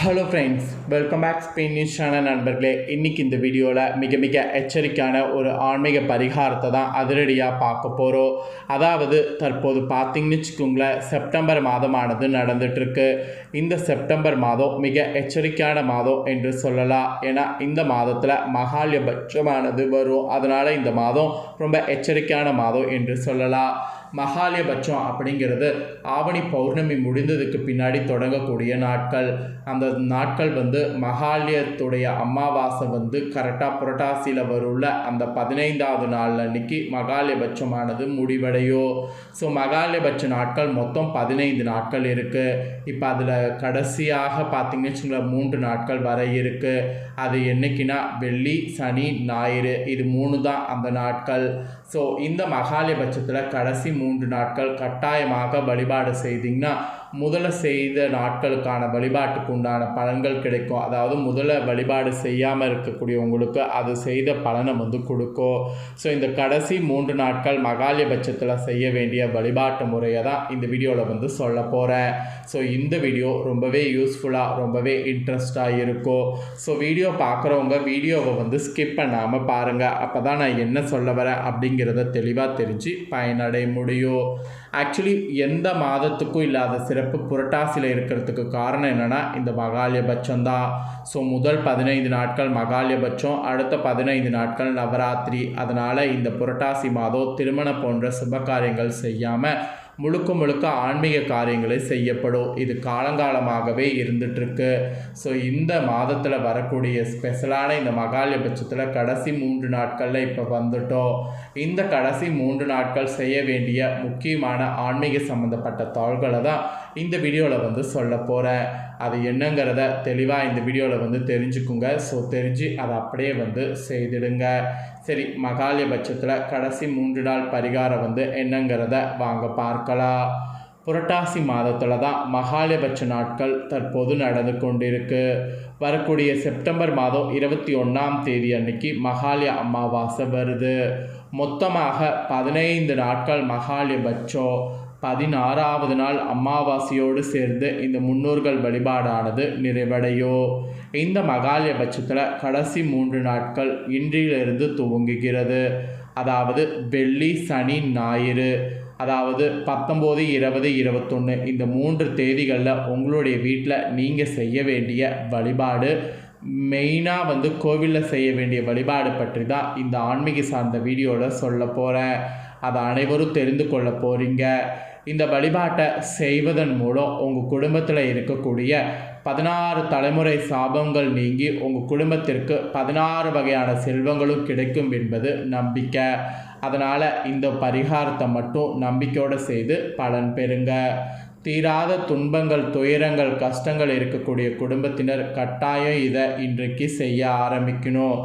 Hello friends welcome back Spain news channel நண்பர்களே. இன்றைக்கி இந்த வீடியோவில் மிக மிக எச்சரிக்கையான ஒரு ஆன்மீக பரிகாரத்தை தான் அதிரடியாக பார்க்க போகிறோம் அதாவது தற்போது பார்த்திங்கன்னு வச்சுக்கோங்களேன் செப்டம்பர் மாதமானது நடந்துகிட்ருக்கு இந்த செப்டம்பர் மாதம் மிக எச்சரிக்கையான மாதம் என்று சொல்லலாம். ஏன்னா இந்த மாதத்தில் மகாலியபட்சமானது வரும். அதனால் இந்த மாதம் ரொம்ப எச்சரிக்கையான மாதம் என்று சொல்லலாம். மகாலயபட்சம் அப்படிங்கிறது ஆவணி பௌர்ணமி முடிந்ததுக்கு பின்னாடி தொடங்கக்கூடிய நாட்கள். அந்த நாட்கள் வந்து மகாலயத்துடைய அமாவாசை வந்து கரெக்டாக புரட்டாசியில் வருள்ள அந்த பதினைந்தாவது நாள் அன்னைக்கு மகாலயபட்சமானது முடிவடையும் ஸோ மகாலயபட்ச நாட்கள் மொத்தம் பதினைந்து நாட்கள் இருக்குது இப்போ அதில் கடைசியாக பார்த்திங்கன்னு வச்சுங்களேன் மூன்று நாட்கள் வர இருக்குது அது என்னைக்குன்னா வெள்ளி சனி ஞாயிறு இது மூணு தான் அந்த நாட்கள். ஸோ இந்த மகாலயபட்சத்தில் கடைசி மூன்று நாட்கள் கட்டாயமாக வழிபாடு செய்தீங்கன்னா முதல்ல செய்த நாட்களுக்கான வழிபாட்டுக்கு உண்டான பலன்கள் கிடைக்கும். அதாவது முதல்ல வழிபாடு செய்யாமல் இருக்கக்கூடிய உங்களுக்கு அது செய்த பலனை வந்து கொடுக்கும். ஸோ இந்த கடைசி மூன்று நாட்கள் மகாலியபட்சத்தில் செய்ய வேண்டிய வழிபாட்டு முறையை தான் இந்த வீடியோவில் வந்து சொல்ல போகிறேன் ஸோ இந்த வீடியோ ரொம்பவே யூஸ்ஃபுல்லாக ரொம்பவே இன்ட்ரெஸ்டாக இருக்கும். ஸோ வீடியோ பார்க்குறவங்க வீடியோவை வந்து ஸ்கிப் பண்ணாமல் பாருங்கள் அப்போ தான் நான் என்ன சொல்ல வரேன் அப்படிங்கிறத தெளிவாக தெரிஞ்சு பயனடைய முடியும் ஆக்சுவலி எந்த மாதத்துக்கும் இல்லாத சிறப்பு புரட்டாசியில் இருக்கிறதுக்கு காரணம் என்னென்னா இந்த மகாலயபட்சம் தான். ஸோ முதல் பதினைந்து நாட்கள் மகாலயபட்சம் அடுத்த பதினைந்து நாட்கள் நவராத்திரி. அதனால் இந்த புரட்டாசி மாதம் திருமணம் போன்ற சுப காரியங்கள் செய்யாமல் முழுக்க முழுக்க ஆன்மீக காரியங்களே செய்யப்படும். இது காலங்காலமாகவே இருந்துகிட்ருக்கு ஸோ இந்த மாதத்தில் வரக்கூடிய ஸ்பெஷலான இந்த மகாலயபட்சத்தில் கடைசி மூன்று நாட்களில் இப்போ வந்துட்டோம். இந்த கடைசி மூன்று நாட்கள் செய்ய வேண்டிய முக்கியமான ஆன்மீக சம்மந்தப்பட்ட தாள்களை தான் இந்த வீடியோவில் வந்து சொல்ல போகிறேன் அது என்னங்கிறத தெளிவாக இந்த வீடியோவில் வந்து தெரிஞ்சுக்குங்க. ஸோ தெரிஞ்சு அதை அப்படியே வந்து செய்திடுங்க. சரி மகாலயபட்சத்தில் கடைசி மூன்று நாள் பரிகாரம் வந்து என்னங்கிறத வாங்க பார்க்கலாம். புரட்டாசி மாதத்தில் தான் மகாலயபட்ச நாட்கள் தற்போது நடந்து கொண்டிருக்கு. வரக்கூடிய செப்டம்பர் மாதம் இருபத்தி ஒன்றாம் தேதி அன்னைக்கு மகாலய அமாவாசை வருது. மொத்தமாக பதினைந்து நாட்கள் மகாலயபட்சம். பதினாறாவது நாள் அமாவாசையோடு சேர்ந்து இந்த முன்னோர்கள் வழிபாடானது நிறைவடையோ? இந்த மகாலயபட்சத்தில் கடைசி மூன்று நாட்கள் இன்றிலிருந்து துவங்குகிறது. அதாவது வெள்ளி சனி ஞாயிறு. அதாவது பத்தொம்போது இருபது இருபத்தொன்று இந்த மூன்று தேதிகளில் உங்களுடைய வீட்டில் நீங்கள் செய்ய வேண்டிய வழிபாடு மெயினாக வந்து கோவிலில் செய்ய வேண்டிய வழிபாடு பற்றி தான் இந்த ஆன்மீக சார்ந்த வீடியோவில் சொல்ல போகிறேன் அதை அனைவரும் தெரிந்து கொள்ள போகிறீங்க இந்த வழிபாட்டை செய்வதன் மூலம் உங்கள் குடும்பத்தில் இருக்கக்கூடிய பதினாறு தலைமுறை சாபங்கள் நீங்கி உங்கள் குடும்பத்திற்கு பதினாறு வகையான செல்வங்களும் கிடைக்கும் என்பது நம்பிக்கை. அதனால் இந்த பரிகாரத்தை மட்டும் நம்பிக்கையோடு செய்து பலன் பெறுங்க. தீராத துன்பங்கள் துயரங்கள் கஷ்டங்கள் இருக்கக்கூடிய குடும்பத்தினர் கட்டாயம் இதை இன்றைக்கு செய்ய ஆரம்பிக்கணும்.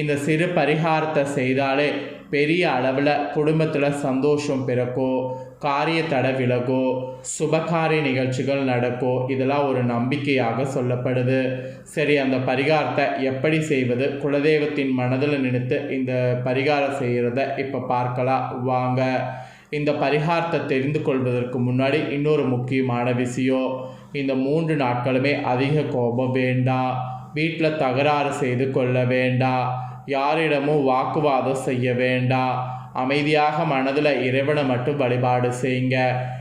இந்த சிறு பரிகாரத்தை செய்தாலே பெரிய அளவில் குடும்பத்தில் சந்தோஷம் பிறக்கோ காரிய தடை விலகோ சுபகாரிய நிகழ்ச்சிகள் நடக்கோ இதெல்லாம் ஒரு நம்பிக்கையாக சொல்லப்படுது. சரி அந்த பரிகாரத்தை எப்படி செய்வது? குலதெய்வத்தின் மனதில் நினைத்து இந்த பரிகாரம் செய்கிறத இப்போ பார்க்கலாம். வாங்க. இந்த பரிகாரத்தை தெரிந்து கொள்வதற்கு முன்னாடி இன்னொரு முக்கியமான விஷயம். இந்த மூன்று நாட்களுமே அதிக கோபம் வேண்டாம். வீட்டில் தகராறு செய்து கொள்ள வேண்டாம். யாரிடமும் வாக்குவாதம் செய்ய வேண்டாம். அமைதியாக மனதில் இறைவனை மட்டும் வழிபாடு செய்யுங்க.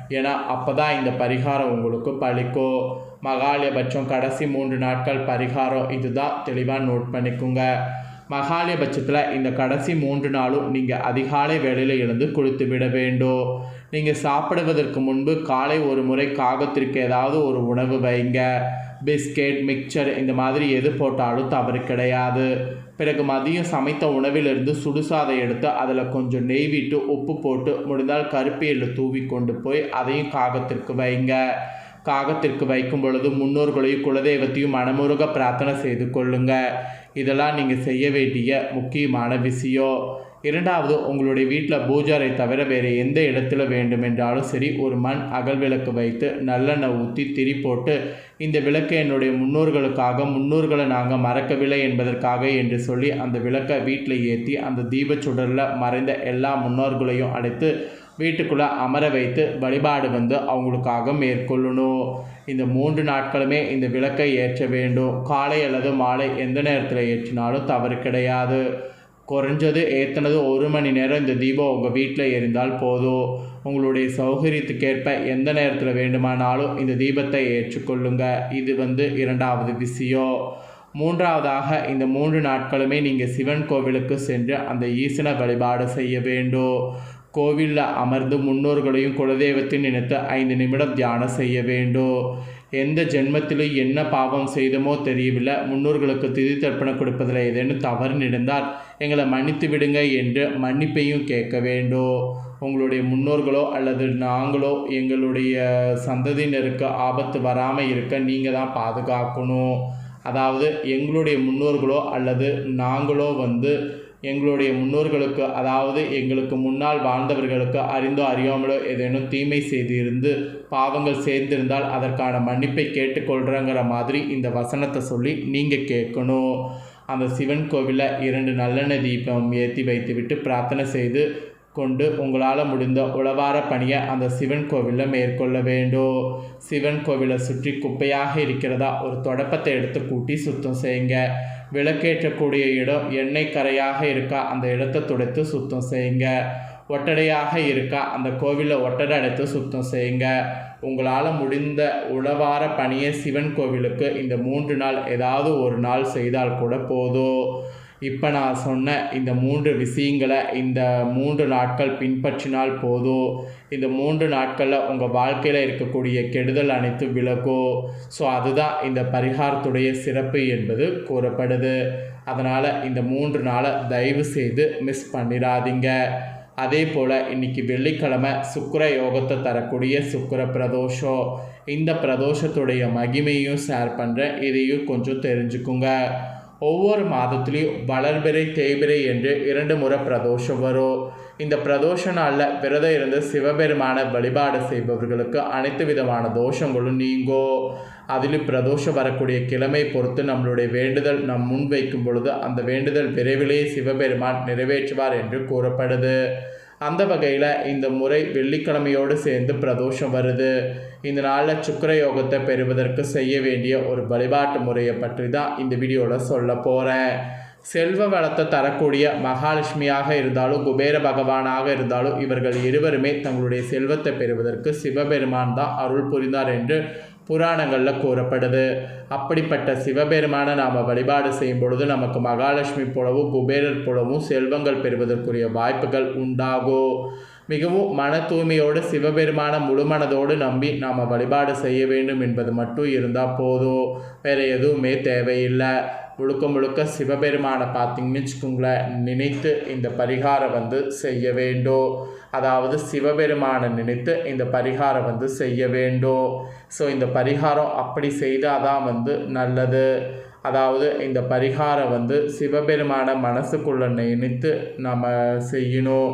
ஏன்னா அப்போ தான் இந்த பரிகாரம் உங்களுக்கு பழிக்கும். மகாலயபட்சம் கடைசி மூன்று நாட்கள் பரிகாரம். இதுதான் தெளிவாக நோட் பண்ணிக்கோங்க. மகாலயபட்சத்தில் இந்த கடைசி மூன்று நாளும் நீங்கள் அதிகாலை வேளையில் எழுந்து குளித்து விட வேண்டும். நீங்கள் சாப்பிடுவதற்கு முன்பு காலை ஒரு முறை காகத்திற்கு ஏதாவது ஒரு உணவு வைங்க. பிஸ்கெட் மிக்சர் இந்த மாதிரி எது போட்டாலும் தவறு கிடையாது. பிறகு மதியம் சமைத்த உணவிலிருந்து சுடுசாதை எடுத்து அதில் கொஞ்சம் நெய் விட்டு உப்பு போட்டு முடிந்தால் கருப்பேயில் தூவி கொண்டு போய் அதையும் காகத்திற்கு வைங்க. காகத்திற்கு வைக்கும் பொழுது முன்னோர்களையும் குலதெய்வத்தையும் மனமுருக பிரார்த்தனை செய்து கொள்ளுங்க. இதெல்லாம் நீங்கள் செய்ய வேண்டிய முக்கியமான விஷயம். இரண்டாவது உங்களுடைய வீட்டில் பூஜாரை தவிர வேறு எந்த இடத்துல வேண்டுமென்றாலும் சரி ஒரு மண் அகல் விளக்கு வைத்து நல்லெண்ணெய் ஊற்றி திரி போட்டு இந்த விளக்கு என்னுடைய முன்னோர்களுக்காக முன்னோர்களை நாங்கள் மறக்கவில்லை என்பதற்காக என்று சொல்லி அந்த விளக்கை வீட்டில் ஏற்றி அந்த தீபச்சுடரில் மறைந்த எல்லா முன்னோர்களையும் அழைத்து வீட்டுக்குள்ளே அமர வைத்து வழிபாடு வந்து அவங்களுக்காக மேற்கொள்ளணும். இந்த மூன்று நாட்களுமே இந்த விளக்கை ஏற்ற வேண்டும். காலை அல்லது மாலை எந்த நேரத்தில் ஏற்றினாலும் தவறு கிடையாது. குறைஞ்சது ஏற்றினது ஒரு மணி நேரம் இந்த தீபம் உங்கள் வீட்டில் எரிந்தால் போதும். உங்களுடைய சௌகரியத்துக்கேற்ப எந்த நேரத்தில் வேண்டுமானாலும் இந்த தீபத்தை ஏற்றுக்கொள்ளுங்க. இது வந்து இரண்டாவது விஷயம். மூன்றாவதாக இந்த மூன்று நாட்களுமே நீங்கள் சிவன் கோவிலுக்கு சென்று அந்த ஈசனை வழிபாடு செய்ய வேண்டும். கோவிலில் அமர்ந்து முன்னோர்களையும் குலதெய்வத்தையும் நினைத்து ஐந்து நிமிடம் தியானம் செய்ய வேண்டும் எந்த ஜென்மத்திலும் என்ன பாவம் செய்தமோ தெரியவில்லை. முன்னோர்களுக்கு திதி தர்ப்பணம் கொடுப்பதில் ஏதேனும் தவறு நடந்தால் எங்களை மன்னித்து விடுங்க என்று மன்னிப்பையும் கேட்க வேண்டும் உங்களுடைய முன்னோர்களோ அல்லது நாங்களோ எங்களுடைய சந்ததியினருக்கு ஆபத்து வராமல் இருக்க நீங்கள் தான் பாதுகாக்கணும். அதாவது எங்களுடைய முன்னோர்களோ அல்லது நாங்களோ வந்து எங்களுடைய முன்னோர்களுக்கு அதாவது எங்களுக்கு முன்னால் வாழ்ந்தவர்களுக்கு அறிந்தோ அறியாமலோ ஏதேனும் தீமை செய்திருந்து பாவங்கள் சேர்ந்திருந்தால் அதற்கான மன்னிப்பை கேட்டுக்கொள்கிறங்கிற மாதிரி இந்த வசனத்தை சொல்லி நீங்கள் கேட்கணும். அந்த சிவன் கோவிலில் இரண்டு நல்லெண்ணெய் தீபம் ஏற்றி வைத்துவிட்டு பிரார்த்தனை செய்து கொண்டு உங்களால் முடிந்த உளவார பணியை அந்த சிவன் கோவிலில் மேற்கொள்ள வேண்டும். சிவன் கோவிலை சுற்றி குப்பையாக இருக்கிறதா ஒரு தொடப்பத்தை எடுத்து கூட்டி சுத்தம் செய்யுங்க. விளக்கேற்றக்கூடிய இடம் எண்ணெய் கரையாக இருக்கா? அந்த இடத்தை துடைத்து சுத்தம் செய்யுங்க. ஒட்டடையாக இருக்கா? அந்த கோவிலில் ஒட்டடை அடைத்து சுத்தம் செய்யுங்க. உங்களால் முடிந்த உழவார பணியை சிவன் கோவிலுக்கு இந்த மூன்று நாள் ஏதாவது ஒரு நாள் செய்தால் கூட போதும். இப்போ நான் சொன்ன இந்த மூன்று விஷயங்களை இந்த மூன்று நாட்கள் பின்பற்றினால் போதும் இந்த மூன்று நாட்களில் உங்கள் வாழ்க்கையில் இருக்கக்கூடிய கெடுதல் அனைத்து விலகும் ஸோ அதுதான் இந்த பரிகாரத்துடைய சிறப்பு என்பது கூறப்படுது. அதனால் இந்த மூன்று நாளை தயவு செய்து மிஸ் பண்ணிடாதீங்க அதே போல் இன்றைக்கி வெள்ளிக்கிழமை சுக்கர யோகத்தை தரக்கூடிய சுக்கர பிரதோஷம். இந்த பிரதோஷத்துடைய மகிமையும் ஷேர் பண்ணுறேன் இதையும் கொஞ்சம் தெரிஞ்சுக்குங்க. ஒவ்வொரு மாதத்துலேயும் வளர்பிறை தேய்பிறை என்று இரண்டு முறை பிரதோஷம் வரும். இந்த பிரதோஷ நாளில் விரதம் இருந்து சிவபெருமான வழிபாடு செய்பவர்களுக்கு அனைத்து விதமான தோஷங்களும் நீங்கோ அதிலும் பிரதோஷம் வரக்கூடிய கிழமை பொறுத்து நம்மளுடைய வேண்டுதல் நம் முன் வைக்கும் பொழுது அந்த வேண்டுதல் விரைவிலேயே சிவபெருமான் நிறைவேற்றுவார் என்று கூறப்படுது. அந்த வகையில் இந்த முறை வெள்ளிக்கிழமையோடு சேர்ந்து பிரதோஷம் வருது. இந்த நாளில் சுக்கர யோகத்தை பெறுவதற்கு செய்ய வேண்டிய ஒரு வழிபாட்டு முறையை பற்றி தான் இந்த வீடியோவில் சொல்ல போகிறேன் செல்வ வளத்தை தரக்கூடிய மகாலட்சுமியாக இருந்தாலும் குபேர பகவானாக இருந்தாலும் இவர்கள் இருவருமே தங்களுடைய செல்வத்தை பெறுவதற்கு சிவபெருமான் தான் அருள் புரிந்தார் என்று புராணங்களில் கூறப்படுது. அப்படிப்பட்ட சிவபெருமானை நாம் வழிபாடு செய்யும் பொழுது நமக்கு மகாலட்சுமி போலவும் குபேரர் போலவும் செல்வங்கள் பெறுவதற்குரிய வாய்ப்புகள் உண்டாகும். மிகவும் மன தூய்மையோடு சிவபெருமான முழுமனதோடு நம்பி நாம் வழிபாடு செய்ய வேண்டும் என்பது மட்டும் இருந்தால் போதும். வேறு எதுவுமே தேவையில்லை. முழுக்க முழுக்க சிவபெருமானை பார்த்தீங்கன்னு வச்சுக்கோங்களேன் நினைத்து இந்த பரிகாரம் வந்து செய்ய வேண்டும். அதாவது சிவபெருமானை நினைத்து இந்த பரிகாரம் வந்து செய்ய வேண்டும். ஸோ இந்த பரிகாரம் அப்படி செய்தால் தான் வந்து நல்லது. அதாவது இந்த பரிகாரம் வந்து சிவபெருமான மனசுக்குள்ளே நினைத்து நம்ம செய்யணும்.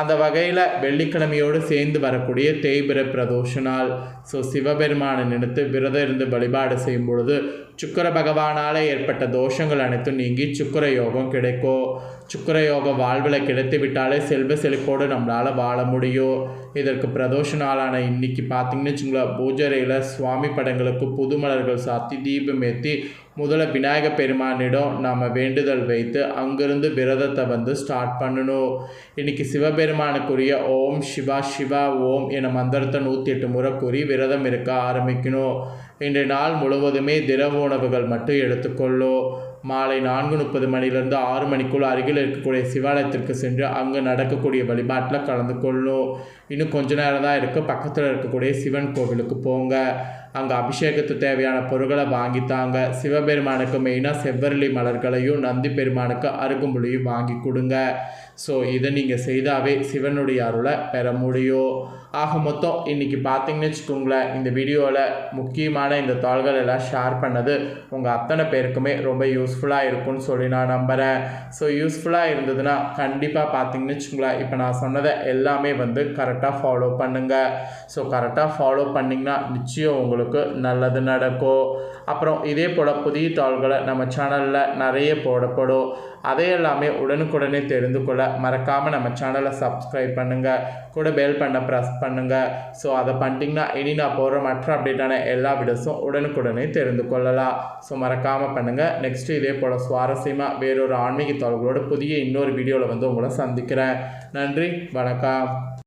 அந்த வகையில் வெள்ளிக்கிழமையோடு சேர்ந்து வரக்கூடிய தேய்பிர பிரதோஷ நாள். ஸோ சிவபெருமானை நினைத்து விரதம் இருந்து வழிபாடு செய்யும் பொழுது சுக்கர பகவானால் ஏற்பட்ட தோஷங்கள் அனைத்தும் நீங்கி சுக்கர யோகம் கிடைக்கும் சுக்கர யோகம் வாழ்வில் கிடைத்து விட்டாலே செல்வ செழிப்போடு நம்மளால் வாழ முடியும் இதற்கு பிரதோஷ நாளான இன்னைக்கு பார்த்தீங்கன்னு வச்சுங்களேன் பூஜரையில் சுவாமி படங்களுக்கு புது மலர்கள் சாத்தி தீபம் ஏற்றி முதல்ல விநாயக பெருமானிடம் நாம் வேண்டுதல் வைத்து அங்கிருந்து விரதத்தை வந்து ஸ்டார்ட் பண்ணணும். இன்னைக்கு சிவபெருமானுக்குரிய ஓம் சிவா சிவா ஓம் என மந்திரத்தை நூற்றி எட்டு முறை கூறி விரதம் இருக்க ஆரம்பிக்கணும். இன்று நாள் முழுவதுமே திரவ உணவுகள் மட்டும் எடுத்துக்கொள்ளும் மாலை நான்கு முப்பது மணிலிருந்து ஆறு மணிக்குள் அருகில் இருக்கக்கூடிய சிவாலயத்திற்கு சென்று அங்கு நடக்கக்கூடிய வழிபாட்டில் கலந்து கொள்ளும் இன்னும் கொஞ்ச நேரம் தான் இருக்குது பக்கத்தில் இருக்கக்கூடிய சிவன் கோவிலுக்கு போங்க. அங்கே அபிஷேகத்துக்கு தேவையான பொருட்களை வாங்கித்தாங்க சிவபெருமானுக்கு மெயினாக செவ்வரளி மலர்களையும் நந்தி பெருமானுக்கு அருகும்புலியும் வாங்கி கொடுங்க. ஸோ இதை நீங்கள் செய்தாவே சிவனுடைய அருளை பெற முடியும். ஆக மொத்தம் இன்றைக்கி பார்த்தீங்கன்னு வச்சுக்கோங்களேன் இந்த வீடியோவில் முக்கியமான இந்த தாள்கள் எல்லாம் ஷேர் பண்ணது உங்கள் அத்தனை பேருக்குமே ரொம்ப யூஸ்ஃபுல்லாக இருக்கும்னு சொல்லி நான் நம்புகிறேன் ஸோ யூஸ்ஃபுல்லாக இருந்ததுன்னா கண்டிப்பாக பார்த்தீங்கன்னு வச்சுக்கோங்களேன் இப்போ நான் சொன்னதை எல்லாமே வந்து கரெக்டாக கரெக்டாக ஃபாலோ பண்ணுங்கள் ஸோ கரெக்டாக ஃபாலோ பண்ணிங்கன்னா நிச்சயம் உங்களுக்கு நல்லது நடக்கும். அப்புறம் இதே போல் புதிய தாள்களை நம்ம சேனலில் நிறைய போடப்படும். அதை எல்லாமே உடனுக்குடனே தெரிந்து கொள்ள மறக்காமல் நம்ம சேனலை சப்ஸ்கிரைப் பண்ணுங்கள் கூட பெல் பண்ண ப்ரெஸ் பண்ணுங்கள் ஸோ அதை பண்ணிட்டீங்கன்னா இனி நான் போகிற மற்ற அப்டேட்டான எல்லா வீடியோஸும் உடனுக்குடனே தெரிந்து கொள்ளலாம். ஸோ மறக்காமல் பண்ணுங்கள் நெக்ஸ்ட்டு இதே போல் சுவாரஸ்யமாக வேறொரு ஆன்மீக தாள்களோட புதிய இன்னொரு வீடியோவில் வந்து உங்களை சந்திக்கிறேன். நன்றி. வணக்கம்.